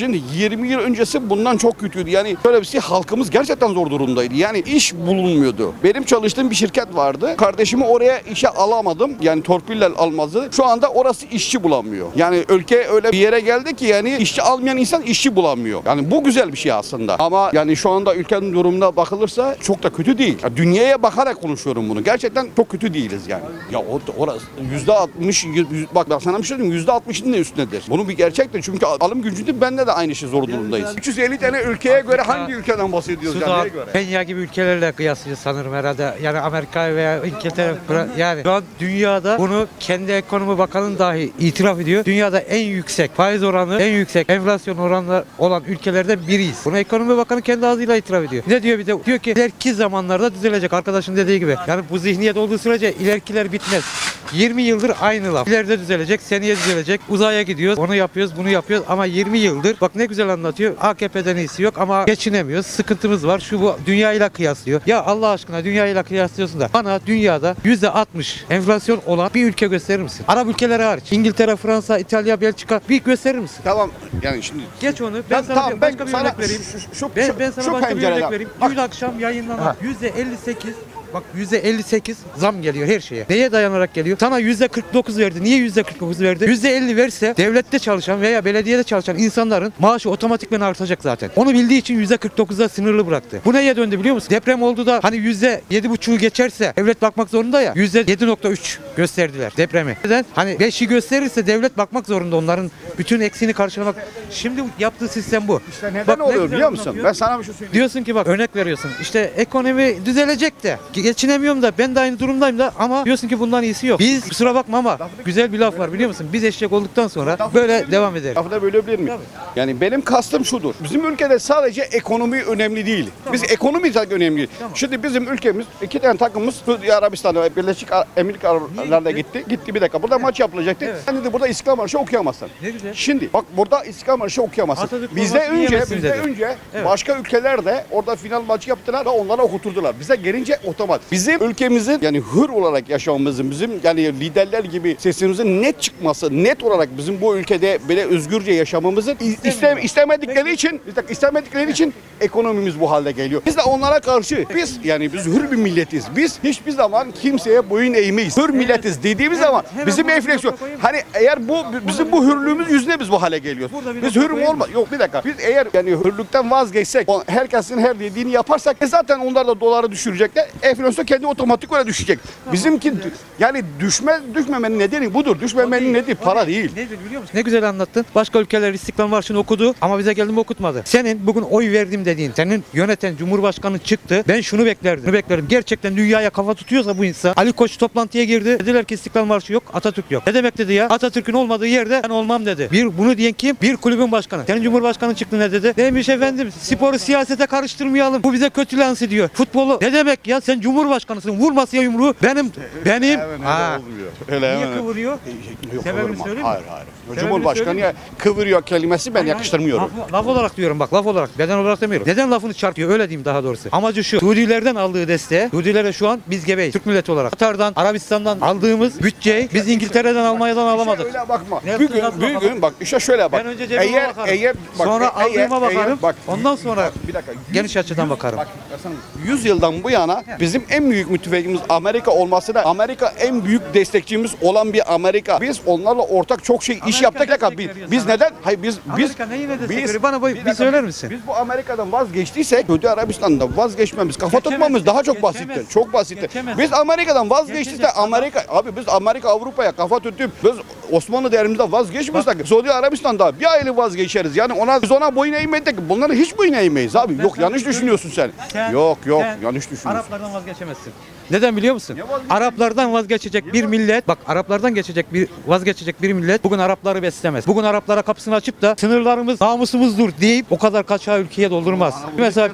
Şimdi 20 yıl öncesi bundan çok kötüydü. Yani şöyle bir şey halkımız gerçekten zor durumdaydı. Yani iş bulunmuyordu. Benim çalıştığım bir şirket vardı. Kardeşimi oraya işe alamadım. Yani torpille almazdı. Şu anda orası işçi bulamıyor. Yani ülke öyle bir yere geldi ki yani işçi almayan insan işçi bulamıyor. Yani bu güzel bir şey aslında. Ama yani şu anda ülkenin durumuna bakılırsa çok da kötü değil. Ya dünyaya bakarak konuşuyorum bunu. Gerçekten çok kötü değiliz yani. Ya orası yüzde altmış bak ben sana bir şey söyleyeyim yüzde altmışın üstündedir. Bunu bir gerçektir. Çünkü alım gücünde bende de aynı şey zor durumdayız. 350 tane ülkeye göre hangi ülkeden bahsediyoruz yani? Sudan, göre? Kenya gibi ülkelerle kıyaslıyor sanırım herhalde. Yani Amerika veya İngiltere Fra- yani şu an dünyada bunu kendi ekonomi bakanı dahi itiraf ediyor. Dünyada en yüksek faiz oranı, en yüksek enflasyon oranı olan ülkelerden biriyiz. Bunu ekonomi bakanı kendi ağzıyla itiraf ediyor. Ne diyor bir de? Diyor ki ileriki zamanlarda düzelecek arkadaşın dediği gibi. Yani bu zihniyet olduğu sürece ilerkiler bitmez. 20 yıldır aynı laf. İleride düzelecek, seneye düzelecek. Uzaya gidiyoruz, onu yapıyoruz, bunu yapıyoruz ama 20 yıldır bak ne güzel anlatıyor. AKP'den iyisi yok ama geçinemiyoruz. Sıkıntımız var. Şu bu dünyayla kıyaslıyor. Ya Allah aşkına dünyayla kıyaslıyorsun da bana dünyada %60 enflasyon olan bir ülke gösterir misin? Arap ülkeleri hariç. İngiltere, Fransa, İtalya, Belçika bir gösterir misin? Tamam yani şimdi Geç onu. Ben sana tamam, bir, ben başka bir sana örnek vereyim. şu- şu- şu- ben, ben sana şu başka bir örnek vereyim. Dün akşam yayınlanan %58 Bak %58 zam geliyor her şeye. Neye dayanarak geliyor? Sana %49 verdi. Niye %49 verdi? %50 verse devlette çalışan veya belediyede çalışan insanların maaşı otomatikman artacak zaten. Onu bildiği için %49'a sınırlı bıraktı. Bu neye döndü biliyor musun? Deprem oldu da hani %7,5'u geçerse devlet bakmak zorunda ya. %7,3 gösterdiler depremi. Neden? Hani 5'i gösterirse devlet bakmak zorunda onların bütün eksiğini karşılamak. Şimdi yaptığı sistem bu. işte neden Bak ne oluyor güzel biliyor musun? Ben sana bir şey söyleyeyim. Diyorsun ki bak örnek veriyorsun. İşte ekonomi düzelecek de. Geçinemiyorum da ben de aynı durumdayım da ama diyorsun ki bundan iyisi yok. Biz kusura bakma ama güzel bir laf var biliyor musun? Biz eşek olduktan sonra böyle devam ederiz. Lafı da bölebilir miyim? Yani benim kastım şudur. Bizim ülkede sadece ekonomi önemli değil. Biz ekonomi zaten önemli. Şimdi bizim ülkemiz iki tane takımımız Suudi Arabistan'a ve Birleşik Emirlik Araplarına gitti? gitti. Bir dakika. Burada maç yapılacaktı. Evet. Sen dedi burada İstiklal Marşı okuyamazsın. Ne güzel. Şimdi bak burada İstiklal Marşı okuyamazsın. Atatürk bizde formasını önce bizde dedi. önce Evet. başka ülkeler de orada final maçı yaptılar ve onlara okuturdular. Bize gelince otomatik. Bizim ülkemizin yani hür olarak yaşamamızın, bizim yani liderler gibi sesimizin net çıkması, net olarak bizim bu ülkede böyle özgürce yaşamamızın istem, istemedikleri için, istemedikleri için ekonomimiz bu halde geliyor. Biz de onlara karşı biz yani biz hür bir milletiz. Biz hiçbir zaman kimseye boyun eğmeyiz. Hür milletiz dediğimiz zaman bizim enflasyon hani eğer bu bizim bu hürlüğümüz yüzüne biz bu hale geliyoruz. Biz hür mü olma? Yok bir dakika. Biz eğer yani hürlükten vazgeçsek, herkesin her dediğini yaparsak e zaten onlar da doları düşürecekler. Enflasyon kendi otomatik olarak düşecek. Bizimki yani düşme düşmemenin nedeni budur. Düşmemenin nedeni para değil. Nedir biliyor musun? Ne güzel anlattın. Başka ülkeler İstiklal Marşı'nı okudu ama bize geldi mi okutmadı. Senin bugün oy verdim dediğin, senin yöneten Cumhurbaşkanı çıktı. Ben şunu beklerdim. Şunu beklerim. Gerçekten dünyaya kafa tutuyorsa bu insan. Ali Koç toplantıya girdi. Dediler ki İstiklal Marşı yok, Atatürk yok. Ne demek dedi ya? Atatürk'ün olmadığı yerde ben olmam dedi. Bir bunu diyen kim? Bir kulübün başkanı. Senin Cumhurbaşkanı çıktı ne dedi? Demiş efendim sporu siyasete karıştırmayalım. Bu bize kötü lanse ediyor. Futbolu ne demek ya? Sen Cumhurbaşkanısın. Vur masaya yumruğu. Benim benim Ha. Öyle Niye hemen- kıvırıyor? Yok, Sebebini kıvırma. söyleyeyim mi? Hayır hayır. Sebebini Cumhurbaşkanı söyleyeyim ya kıvırıyor kelimesi ben yakıştırmıyorum. Laf, laf olarak diyorum bak laf olarak beden olarak demiyorum. Neden lafını çarpıyor öyle diyeyim daha doğrusu. Amacı şu. Suudilerden aldığı desteğe Suudilere şu an biz gebeyiz. Türk milleti olarak. Katar'dan, Arabistan'dan aldığımız bütçeyi biz İngiltere'den, Almanya'dan alamadık. Öyle bakma. Ne Bir gün, bir gün bak işte şöyle bak. Ben önce cebime bakarım. Sonra e- aldığıma bakarım. Ondan sonra bak, bir dakika. Yüz- Geniş açıdan bakarım. Bak, Hasan, 100 yıldan bu yana bizim en büyük müttefikimiz Amerika olmasına Amerika en büyük destekçimiz olan bir Amerika. Biz onlarla ortak çok şey iş Amerika yaptık. Bir dakika, Biz, biz neden? Hayır biz biz Amerika neyine destek biz- veriyor? Bana bu- bir dakika, söyler biz- misin? Biz bu Amerika'dan vazgeçtiysek Suudi Arabistan'da vazgeçmemiz, kafa Geçemezsin, tutmamız daha çok basittir. geçemezsin, Çok basittir. geçemezsin. Biz Amerika'dan Geçeceksin. Amerika abi biz Amerika Avrupa'ya kafa tutup biz Osmanlı değerimizden vazgeçmiyorsak Suudi Arabistan'da bir aylık vazgeçeriz. Yani ona biz ona boyun eğmedik. Bunlara hiç boyun eğmeyiz abi. Ben yok sana yanlış söyleyeyim. düşünüyorsun sen. Sen- yok yok sen yanlış düşünüyorsun. Araplardan vazgeçemezsin. Neden biliyor musun? Araplardan vazgeçecek bir millet, bak Araplardan geçecek bir vazgeçecek bir millet bugün Arapları beslemez. Bugün Araplara kapısını açıp da sınırlarımız namusumuzdur deyip o kadar kaçağı ülkeye doldurmaz. Mesela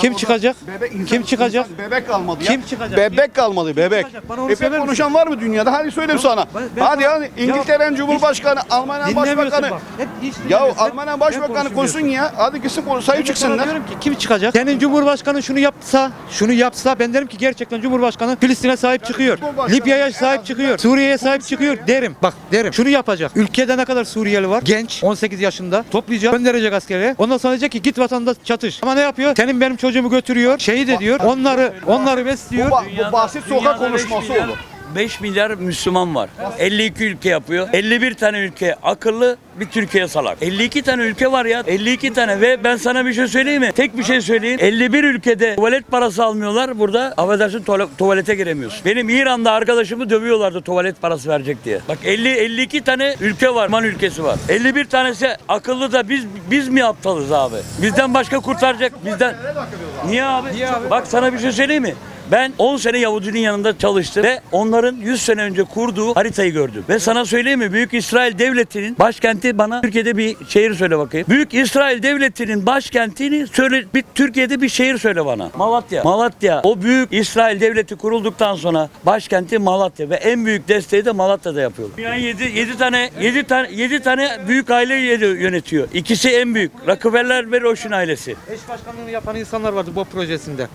kim çıkacak? Kim çıkacak? Bebek kalmadı ya. Kim çıkacak? Bebek kalmadı bebek. Bana onu Bebek konuşan var mı dünyada? Hadi söyleyeyim sana. Ben- ben Hadi sana- hadi Ya İngiltere İngiltere'nin Cumhurbaşkanı, Almanya'nın Başbakanı. bak. Hep hiç Ya dinlemiyorsun. Almanya'nın Başbakanı konuşsun ya. Hadi gitsin konuş, sahip Ben de sana çıksınlar. diyorum ki kim çıkacak? Senin Cumhurbaşkanı şunu yapsa, şunu yapsa ben derim ki gerçekten Cumhurbaşkanı Filistin'e sahip çıkıyor. Cumhurbaşkanı Libya'ya sahip azından çıkıyor. Suriye'ye sahip çıkıyor derim. Bak derim. Şunu yapacak. Ülkede ne kadar Suriyeli var? Genç 18 yaşında. Toplayacak, gönderecek askere. Ondan sonra diyecek ki git vatandaş çatış. Ama ne yapıyor? Senin benim çocuğumu götürüyor. Şehit ediyor. Onları onları Bu, besliyor. ba- bu basit sokak konuşması olur. 5 milyar Müslüman var. 52 ülke yapıyor. 51 tane ülke akıllı, bir Türkiye salak. 52 tane ülke var ya. 52 tane ve ben sana bir şey söyleyeyim mi? Tek bir şey söyleyeyim. 51 ülkede tuvalet parası almıyorlar. Burada affedersin tuvalet, tuvalete giremiyorsun. Benim İran'da arkadaşımı dövüyorlardı tuvalet parası verecek diye. Bak 50 52 tane ülke var. Man ülkesi var. 51 tanesi akıllı da biz biz mi aptalız abi? Bizden başka kurtaracak bizden. Niye abi? Niye abi? Bak sana bir şey söyleyeyim mi? Ben 10 sene Yahudinin yanında çalıştım ve onların 100 sene önce kurduğu haritayı gördüm. Ve sana söyleyeyim mi? Büyük İsrail Devleti'nin başkenti bana Türkiye'de bir şehir söyle bakayım. Büyük İsrail Devleti'nin başkentini söyle bir Türkiye'de bir şehir söyle bana. Malatya. Malatya. O büyük İsrail Devleti kurulduktan sonra başkenti Malatya ve en büyük desteği de Malatya'da yapıyorlar. Dünyayı 7, 7 tane 7 tane 7 tane büyük aile yönetiyor. İkisi en büyük. Rockefeller ve Rothschild ailesi. Eş başkanlığını yapan insanlar vardı bu projesinde.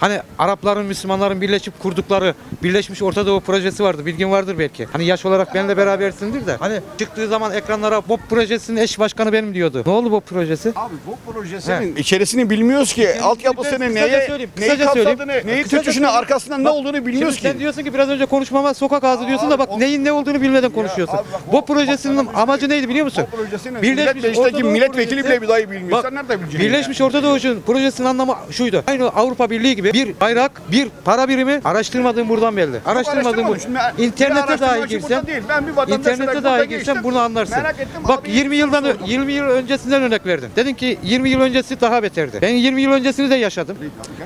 Hani Arapların, Müslümanların birleşip kurdukları Birleşmiş Orta Doğu projesi vardı. Bilgin vardır belki. Hani yaş olarak benimle berabersindir de. Hani çıktığı zaman ekranlara BOP projesinin eş başkanı benim diyordu. Ne oldu BOP projesi? Abi bu projesinin içerisini bilmiyoruz ki. Altyapısını neye, kısaca söyleyeyim, neyi kısaca söyleyeyim. kapsadığını, neyi Kısaca tutuşunu, söyleyeyim. arkasından ne Bak, olduğunu bilmiyoruz Şimdi sen ki. diyorsun ki biraz önce konuşmama sokak ağzı diyorsun da bak neyin ne olduğunu bilmeden konuşuyorsun. abi bak, BOP projesinin bak, amacı neydi biliyor musun? O projesinin Orta Doğu milletvekili projesi- bile dahi bilmiyor. Sen nerede bileceksin? Birleşmiş Orta Doğu'nun projesinin anlamı şuydu. Aynı Avrupa Birliği gibi bir bayrak, bir para birimi araştırmadığım buradan belli. Araştırmadığım bu. İnternete dahi girsen. Ben bir internete dahi girsen bunu anlarsın. Ettim, Bak abi, 20 yıldan sordum. 20 yıl öncesinden örnek verdin. Dedin ki 20 yıl öncesi daha beterdi. Ben 20 yıl öncesini de yaşadım.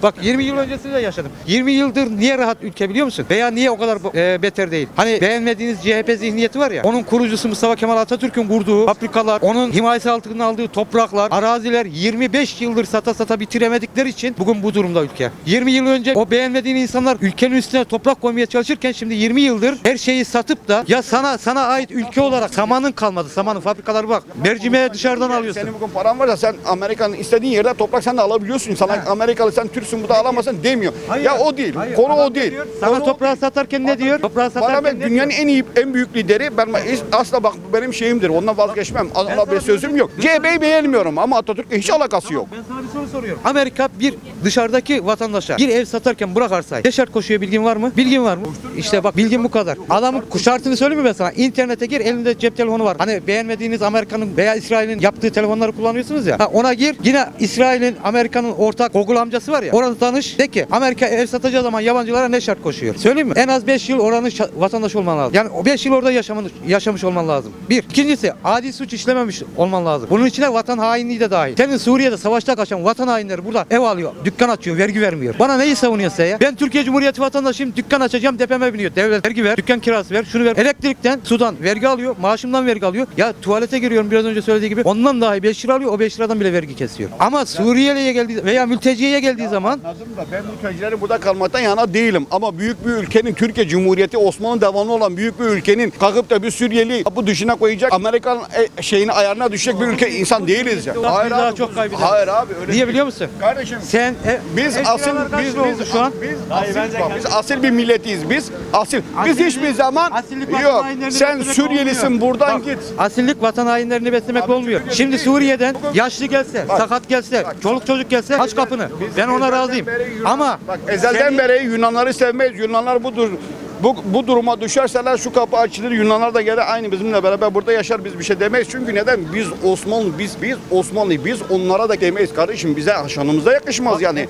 Bak 20 yıl öncesini de yaşadım. 20 yıldır niye rahat ülke biliyor musun? Veya niye o kadar e, beter değil? Hani beğenmediğiniz CHP zihniyeti var ya. Onun kurucusu Mustafa Kemal Atatürk'ün kurduğu fabrikalar, onun himayesi altına aldığı topraklar, araziler 25 yıldır sata sata bitiremedikleri için bugün bu durumda ülke. 20 yıl önce o beğenmediğin insanlar ülkenin üstüne toprak koymaya çalışırken şimdi 20 yıldır her şeyi satıp da ya sana sana ait ülke olarak samanın kalmadı. Samanın fabrikaları bak. Mercimeği dışarıdan alıyorsun. Senin bugün paran varsa sen Amerika'nın istediğin yerde toprak sen de alabiliyorsun. Sana Amerikalı sen Türksün burada alamazsın demiyor. ya o değil. Hayır, Konu o değil. diyor? Sana Konu toprağı değil. satarken ne diyor? Toprağı satarken ben dünyanın en iyi, en büyük lideri. Ben asla bak bu benim şeyimdir. Ondan vazgeçmem. Ona bir sözüm yok. CHP'yi beğenmiyorum ama Atatürk'le hiç alakası yok. Ben sana bir soru soruyorum. Amerika bir dışarıdaki vatandaşa bir ev satarken Burak Arsay ne şart koşuyor bilgin var mı? Bilgin var mı? İşte bak bilgin bu kadar. Adamın şartını söyleyeyim mi ben sana? İnternete gir elinde cep telefonu var. Hani beğenmediğiniz Amerika'nın veya İsrail'in yaptığı telefonları kullanıyorsunuz ya. Ha, ona gir yine İsrail'in Amerika'nın ortak Google amcası var ya. Orada tanış de ki Amerika ev satacağı zaman yabancılara ne şart koşuyor? Söyleyeyim mi? En az 5 yıl oranın vatandaşı olman lazım. Yani o 5 yıl orada yaşamış, yaşamış olman lazım. Bir. İkincisi adi suç işlememiş olman lazım. Bunun içine vatan hainliği de dahil. Senin Suriye'de savaşta kaçan vatan hainleri burada ev alıyor, dükkan açıyor, vergi vermiyor. Bana neyi savunuyorsun sen ya? Ben Türkiye Cumhuriyeti vatandaşıyım, dükkan açacağım, depeme biniyor. Devlet vergi ver, dükkan kirası ver, şunu ver. Elektrikten, sudan vergi alıyor, maaşımdan vergi alıyor. Ya tuvalete giriyorum biraz önce söylediği gibi. Ondan dahi 5 lira alıyor, o 5 liradan bile vergi kesiyor. Ama Suriyeli'ye geldiği veya mülteciye geldiği zaman Anladım da ben mültecilerin burada kalmaktan yana değilim. Ama büyük bir ülkenin Türkiye Cumhuriyeti Osmanlı devamlı olan büyük bir ülkenin kalkıp da bir Suriyeli bu dışına koyacak Amerikan e, şeyini ayarına düşecek bir ülke insan değiliz ya. Biz daha çok kaybederiz. Hayır abi öyle niye değil. biliyor musun? Kardeşim Sen e, biz ev asil kiraları kaç biz lira oldu biz şu an. biz asil, bak, biz asil bir milletiyiz biz. Asil. Biz Asillik- hiçbir zaman yok. Sen Suriyelisin olmuyor. buradan Bak, git. Asillik vatan hainlerini beslemek Abi olmuyor. Türkiye'de Şimdi değil. Suriye'den Bugün- yaşlı gelse, Bak. sakat gelse, Bak. çoluk çocuk gelse aç kapını. Ben ona razıyım. Yunan- Ama bak ezelden beri Yunanları sevmeyiz. Yunanlar budur. Bu, bu duruma düşerseler şu kapı açılır. Yunanlar da gelir aynı bizimle beraber burada yaşar. Biz bir şey demeyiz. Çünkü neden? Biz Osmanlı, biz biz Osmanlı, biz onlara da demeyiz kardeşim. Bize şanımıza yakışmaz yani.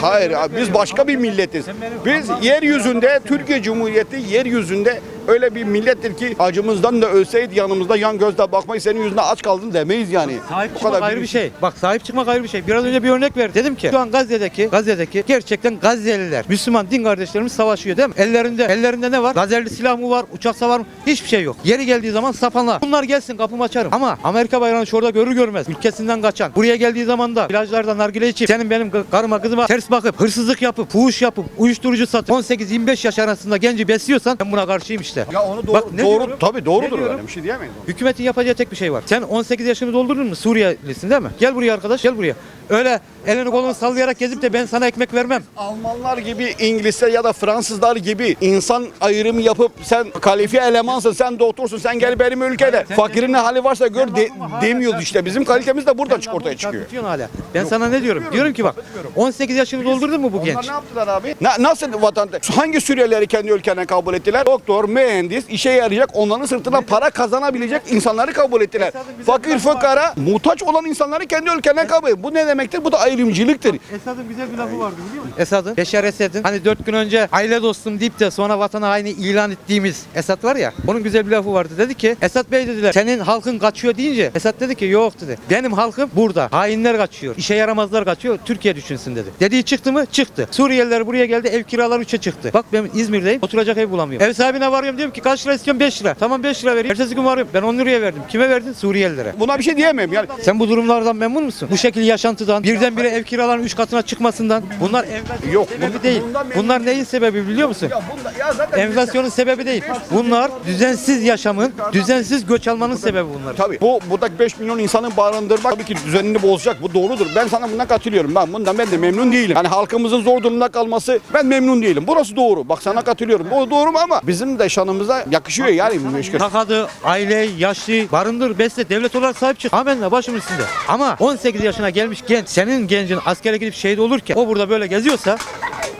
Hayır biz başka bir milletiz. Biz yeryüzünde Türkiye Cumhuriyeti yeryüzünde öyle bir millettir ki acımızdan da ölseydi yanımızda yan gözle bakmayı senin yüzüne aç kaldın demeyiz yani. Sahip Bu çıkmak ayrı bir şey. Bak sahip çıkmak ayrı bir şey. Biraz önce bir örnek ver. Dedim ki şu an Gazze'deki Gazze'deki gerçekten Gazze'liler, Müslüman din kardeşlerimiz savaşıyor değil mi? Ellerinde ellerinde ne var? Lazerli silah mı var? Uçak savar mı? Hiçbir şey yok. Yeri geldiği zaman sapanlar. Bunlar gelsin kapımı açarım. Ama Amerika bayrağını şurada görür görmez ülkesinden kaçan. Buraya geldiği zaman da plajlarda nargile içip senin benim karıma kızıma ters bakıp hırsızlık yapıp fuhuş yapıp uyuşturucu satıp 18-25 yaş arasında genci besliyorsan ben buna karşıyım işte. İşte. Ya onu doğru, Bak ne doğru diyorum? tabii Ne doğrudur diyorum? öyle bir şey diyemeyiz. ona. Hükümetin yapacağı tek bir şey var. Sen 18 yaşını doldurdun mu? Suriyelisin değil mi? Gel buraya arkadaş gel buraya. Öyle elini kolunu sallayarak gezip de ben sana ekmek vermem. Almanlar gibi, İngilizler ya da Fransızlar gibi insan ayrımı yapıp sen kalifiye elemansın, sen doktorsun, sen gel benim ülkede. Fakirin ne hali varsa gör de, demiyoruz işte. Bizim kalitemiz de buradan çık ortaya çıkıyor. hala. Ben sana ne diyorum? Diyorum ki bak 18 yaşını doldurdun mu bu genç? Onlar ne yaptılar abi? Na- nasıl vatandaş? Hangi Suriyelileri kendi ülkelerine kabul ettiler? Doktor, mühendis, işe yarayacak, onların sırtına para kazanabilecek insanları kabul ettiler. Esad'ın bize Fakir bir lafı fukara, muhtaç olan insanları kendi ülkelerine kabul ettiler. Bu ne demektir? Bu da ayrımcılıktır. Esad'ın güzel bir lafı vardı biliyor musun? Esad'ın, Beşar Esad'ın hani dört gün önce aile dostum deyip de sonra vatana haini ilan ettiğimiz Esad var ya onun güzel bir lafı vardı. Dedi ki Esad Bey dediler senin halkın kaçıyor deyince Esad dedi ki yok dedi. Benim halkım burada. Hainler kaçıyor. işe yaramazlar kaçıyor. Türkiye düşünsün dedi. Dediği çıktı mı? Çıktı. Suriyeliler buraya geldi ev kiraları 3'e çıktı. Bak ben İzmir'deyim oturacak ev bulamıyorum. Ev sahibine varıyorum diyorum ki kaç lira istiyorsun 5 lira. Tamam 5 lira vereyim. Ertesi gün varıyorum ben 10 liraya verdim. Kime verdin? Suriyelilere. Buna bir şey diyemem yani. Sen bu durumlardan memnun musun? Bu şekil yaşantıdan, birdenbire ev kiralarının 3 katına çıkmasından. Bunlar enflasyon Yok, sebebi bundan- değil. bundan memnun Bunlar neyin sebebi biliyor musun? Ya bunda, ya zaten Enflasyonun sebebi değil. Bunlar düzensiz yaşamın, düzensiz göç almanın sebebi bunlar. Tabii bu buradaki 5 milyon insanın barındırmak tabii ki düzenini bozacak. Bu doğrudur. Ben sana bundan katılıyorum. Ben bundan ben de memnun değilim. Yani halkımızın zor durumda kalması ben memnun değilim. Burası doğru. Bak sana katılıyorum. O doğru mu ama bizim de şanımıza yakışıyor yani bu meşgul. Takadı, aile, yaşlı, barındır, besle, devlet olarak sahip çık. Amenna başım üstünde. Ama 18 yaşına gelmiş genç, senin gencin askere gidip şehit olurken o burada böyle geziyorsa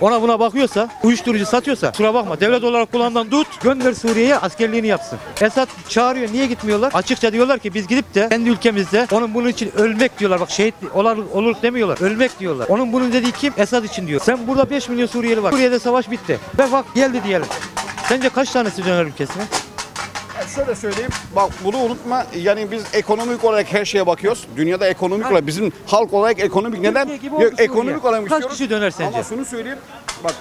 ona buna bakıyorsa, uyuşturucu satıyorsa kusura bakma devlet olarak kulağından tut gönder Suriye'ye askerliğini yapsın. Esad çağırıyor niye gitmiyorlar? Açıkça diyorlar ki biz gidip de kendi ülkemizde onun bunun için ölmek diyorlar. Bak şehit olur, olur demiyorlar. Ölmek diyorlar. Onun bunun dediği kim? Esad için diyor. Sen burada 5 milyon Suriyeli var. Suriye'de savaş bitti. Ve bak geldi diyelim. Sence kaç tanesi döner ülkesine? Şöyle söyleyeyim. Bak bunu unutma. Yani biz ekonomik olarak her şeye bakıyoruz. Dünyada ekonomik olarak bizim halk olarak ekonomik neden? Yok, ekonomik olarak Kaç istiyoruz. kişi döner sence? Ama şunu söyleyeyim. Bak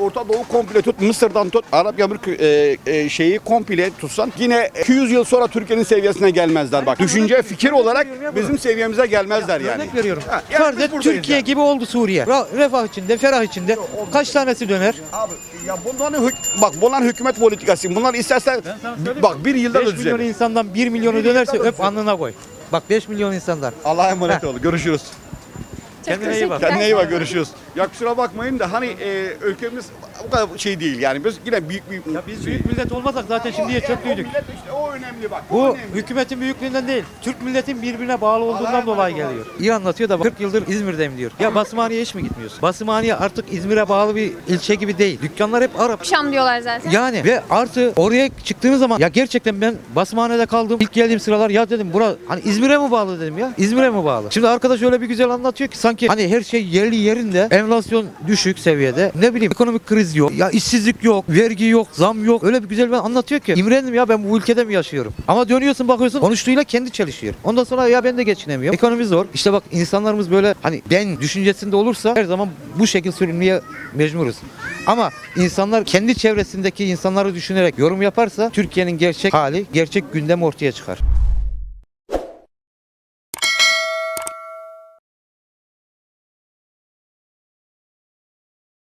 Orta Doğu komple tut, Mısır'dan tut, Arap Yarımı e, e, şeyi komple tutsan yine 200 yıl sonra Türkiye'nin seviyesine gelmezler bak. Düşünce, fikir olarak bizim seviyemize gelmezler yani. Örnek veriyorum. Ha, yani Farz biz et buradayız Türkiye yani. gibi oldu Suriye. Ra- refah içinde, ferah içinde. Kaç tanesi döner? Abi ya bunların hük- bak bunlar hükümet politikası. Bunlar istersen bak bir yılda 5 da milyon düzelir. insandan 1 milyonu dönerse öp alnına koy. Bak 5 milyon insandan. Allah'a emanet ol. Görüşürüz. Kendine iyi bak. Kendine iyi bak görüşürüz. Ya kusura bakmayın da hani e, ülkemiz bu kadar şey değil yani biz yine büyük bir Ya biz büyük millet olmasak zaten şimdiye çöktüydük. millet işte o önemli bak. o Bu önemli. hükümetin büyüklüğünden değil. Türk milletin birbirine bağlı olduğundan dolayı geliyor. İyi anlatıyor da bak, 40 yıldır İzmir'deyim diyor. Ya Basmaniye hiç mi gitmiyorsun? Basmaniye artık İzmir'e bağlı bir ilçe gibi değil. Dükkanlar hep Arap. Şam diyorlar zaten. Yani ve artı oraya çıktığınız zaman ya gerçekten ben basmanede kaldım. İlk geldiğim sıralar ya dedim bura hani İzmir'e mi bağlı dedim ya. İzmir'e mi bağlı? Şimdi arkadaş öyle bir güzel anlatıyor ki sanki hani her şey yerli yerinde. Enflasyon düşük seviyede. Ne bileyim ekonomik kriz yok. Ya işsizlik yok. Vergi yok. Zam yok. Öyle bir güzel ben anlatıyor ki. İmrendim ya ben bu ülkede mi yaşıyorum? Ama dönüyorsun bakıyorsun konuştuğuyla kendi çalışıyor. Ondan sonra ya ben de geçinemiyorum. Ekonomi zor. İşte bak insanlarımız böyle hani ben düşüncesinde olursa her zaman bu şekil sürünmeye mecburuz. Ama insanlar kendi çevresindeki insanları düşünerek yorum yaparsa Türkiye'nin gerçek hali, gerçek gündem ortaya çıkar.